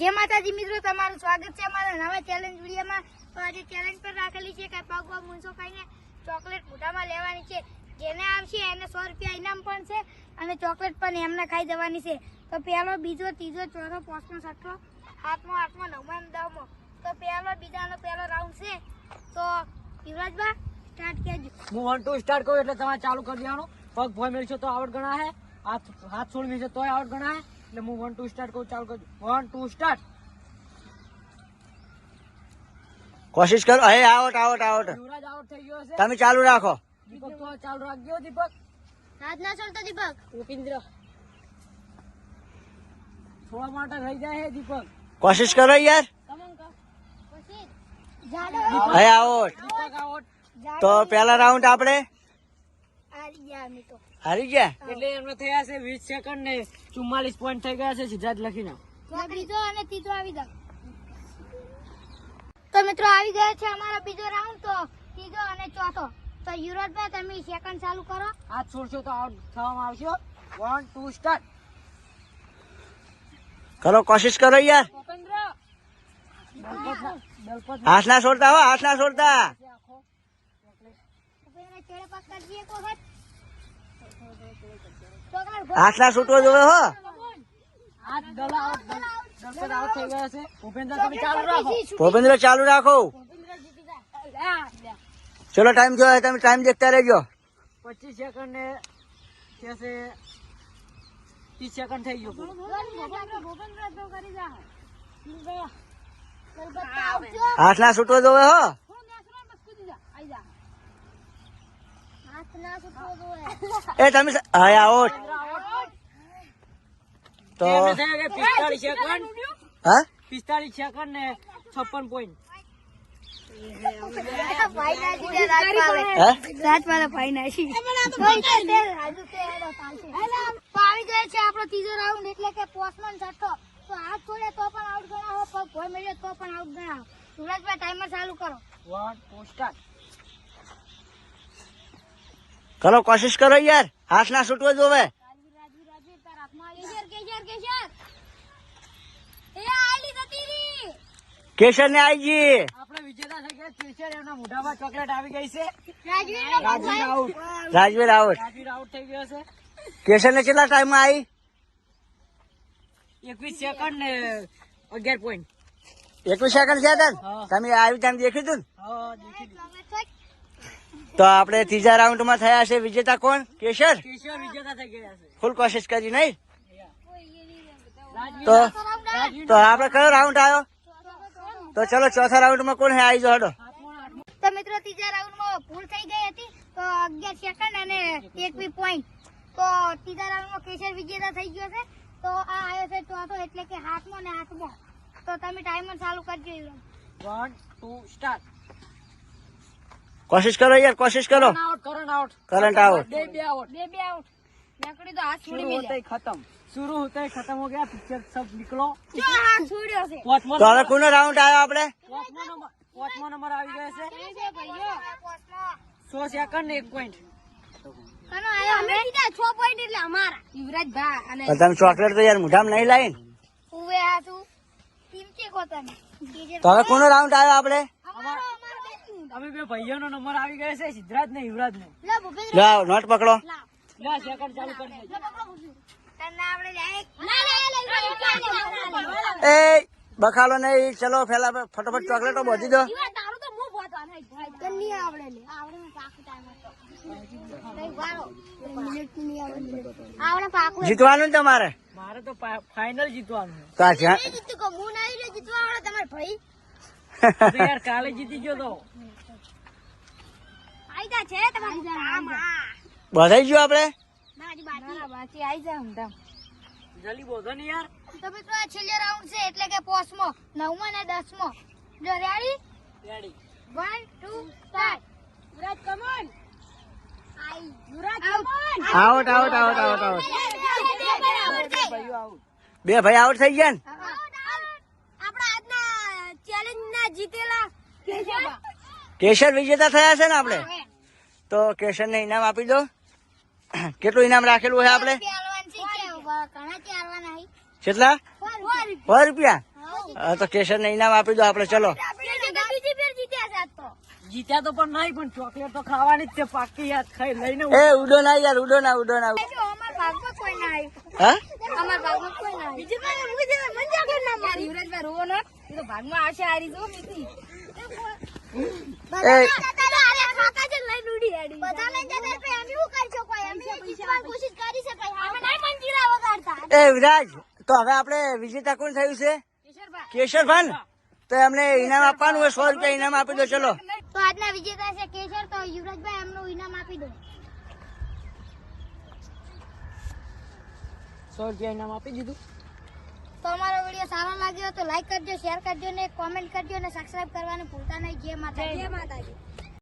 જે માતાજી મિત્રો, તમારું સ્વાગત છે અમારા નવા ચેલેન્જ વિડીયોમાં. તો આજે ચેલેન્જ પર રાખેલી છે કે પગ પગ ખાઈને ચોકલેટ મોઢામાં લેવાની છે. જેને આવશે એને સો રૂપિયા ઇનામ પણ છે અને ચોકલેટ પણ એમને ખાઈ જવાની છે. તો પહેલો, બીજો, ત્રીજો, ચોથો, પાંચમો, છઠ્ઠો, સાતમો, આઠમો, નવમો દસમો. તો પહેલો, બીજાનો પહેલો રાઉન્ડ છે. તો યુવરાજબા સ્ટાર્ટ કરજો હું વન ટુ સ્ટાર્ટ કરું એટલે તમારે ચાલુ કરી દેવાનું. પગ ભોય મેળશો તો આવડ ગણા હે હાથ હાથ છોડી મેળશો તોય આવડ ગણા હે એટલે હું વન ટુ સ્ટાર્ટ કરું ચાલુ કરજો વન ટુ સ્ટાર્ટ કોશિશ કરો હે out out out Yuvraj out થઈ ગયો છે। તમે ચાલુ રાખો। દીપક તો ચાલુ રાખજો દીપક। હાથ ના છોડતો દીપક। ઉપેન્દ્ર। થોડા માટે રહી જાય હે દીપક। કોશિશ કરો યાર। પછી જાડો હે આઉટ દીપક આઉટ તો પહેલા રાઉન્ડ આપણે? હારી ગયા અમે તો. હારી ગયા? એટલે એમને થયા છે વીસ સેકન્ડ ને ચુમ્માલીસ પોઈન્ટ થઈ ગયા છે સીધા જ લખીને બીજો અને ત્રીજો આવી ગયો તો મિત્રો આવી ગયા છે અમારો બીજો રાઉન્ડ તો ત્રીજો અને ચોથો. તો યુવરાજભાઈ તમે સેકન્ડ ચાલુ કરો. હાથ છોડશો તો આઉટ થવામાં આવશો વન ટુ સ્ટાર્ટ કરો કોશિશ કરો યાર. હાથ ના છોડતા હો હાથ ના છોડતા. ઉપેન્દ્ર છૂટો જોવે હો. ભૂપેન્દ્ર ચાલુ રાખો. ચલો ટાઈમ જોયો તમે ટાઈમ દેખતા રહેજો. પચીસ સેકન્ડ ને ત્રીસ સેકન્ડ થઈ ગયો. આટલા છૂટો જોવે હો હાથ ના છૂટવો જોઈએ. એ તમે હા આઉટ તો પિસ્તાળીસ સેકન્ડ હા પિસ્તાળીસ સેકન્ડ ને છપ્પન પોઈન્ટ આવી. આપણો ત્રીજો રાઉન્ડ એટલે કે પોસ્ટમેન છઠ્ઠો તો હાથ છોડે તો પણ આઉટ ગણાવો પગ ભોય મેળ્યો તો પણ આઉટ ગણાવો સુરજભાઈ ટાઈમર ચાલુ કરો વન ટુ કરો કોશિશ કરો યાર. હાથ ના છૂટવો જોવે. કેશર ને આઈજી. આપણે વિજેતા થઈ ગયા કેશર એમના મોઢામાં ચોકલેટ આવી ગઈ છે Rajveer out Rajveer out Rajveer out થઈ ગયો છે કેશર ને કેટલા ટાઈમમાં આવી એકવીસ સેકન્ડ ને અગિયાર પોઈન્ટ એકવીસ સેકન્ડ? હા. તમે આવી ટાઈમ દેખ્યું હતું. તો આપણે ત્રીજા રાઉન્ડમાં થયા છે વિજેતા કોણ? કેશર? કેશર વિજેતા થઈ ગયા છે. ફૂલ કોશિશ કરી નહીં? તો તો આપણે કયો રાઉન્ડ આવ્યો? તો ચલો ચોથા રાઉન્ડમાં કોણ હે આવી હેડો. તો મિત્રો ત્રીજા રાઉન્ડમાં ભૂલ થઈ ગઈ હતી. તો અગિયાર સેકન્ડ અને એક બી પોઈન્ટ તો ત્રીજા રાઉન્ડમાં કેશર વિજેતા થઈ ગયો છે. તો આ આવ્યો છે ચોથો એટલે કે હાથમો ને હાથમાં. તો તમે ટાઈમર ચાલુ કરજો. વન ટુ સ્ટાર્ટ કોશિશ કરો યાર કોશિશ કરો. કરંટ આઉટ ખતમ. શુરુ હોતા ખતમ હો પિક્ચર સબ નીકળો. તો હવે કોનો રાઉન્ડ આવ્યો આપણે? પોચમો નંબર આવી ગયો છે. સો સેકન્ડ ચોકલેટ તો યાર મુઢામ નહીં લાવી તો. કોનો રાઉન્ડ આવ્યો આપડે અમે બે ભાઈઓનો નંબર આવી ગયો છે સિદ્ધરાજ ને યુવરાજ નો લાવ નોટ પકડો. લા. સેકન્ડ ચાલુ કરી ના ના ના એ બખાલો નહીં ચલો ફેલા ફટાફટ ચોકલેટો બોધી દો. ને જીતવાનું ને તમારે? મારે તો ફાઇનલ જીતવાનું છે. તો આ જ્યાં જીતું હું નહીં જીતવા આવડે ભાઈ. યાર કાલે જીતી ગયો તો. બધાઈ ગયું આપણે જા હમદમ જલ્દી બોધો ને યાર. તો મિત્રો આ છેલ્લો રાઉન્ડ છે એટલે કે પોસ્ટમો નવમો ને દસમો. જો ready ready one two start Yuvraj come on I. Yuvraj come on out out out out out. બે ભાઈ આઉટ થઈ ગયા ને? આપણા આજના ચેલેન્જ ના જીતેલા. કેશર વિજેતા થયા છે ને આપણે તો કેશનને ઇનામ આપી દો. કેટલું ઇનામ રાખેલું છે આપણે? કેટલા? સો રૂપિયા. તો કેશનને ઇનામ આપી દો આપણે ચલો. જીત્યા તો પણ નહીં પણ ચોકલેટ તો ખાવાની જ છે પાકી યાદ ખાઈ લઈને એ ઉડો ના યાર ઉડો ના ઉડો ના. અમાર ભાગમાં કોઈ ના આવ્યું હા? અમાર ભાગમાં કોઈ ના આવ્યું બીજી વાર મુજે મંજા કર ના મારી. યુવરાજભાઈ રોવો ન તો ભાગમાં આવશે આરી જો મીઠી એ ખાતા છે લઈને ઉડી હેડી બધા લઈને જતા તો એમ શું કરશો કોઈ? અમે જીતવાની કોશિશ કરી છે ભાઈ. અમે નહીં મંજીરા વગાડતા. એ વિરાજ તો હવે આપણે વિજેતા કોણ થયું છે? કેશરભાન તો એમને ઇનામ આપવાનું હોય સો રૂપિયા ઇનામ આપી દો ચલો. તો આજના વિજેતા છે કેશર તો યુવરાજભાઈ એમનું ઇનામ આપી દો. સો રૂપિયા ઇનામ આપી દીધું. તો અમારો વીડિયો સારો લાગ્યો તો લાઈક કરજો શેર કરજો ને કોમેન્ટ કરજો અને સબસ્ક્રાઇબ કરવાનું ભૂલતા નહીં. જે માતા જય માતાજી.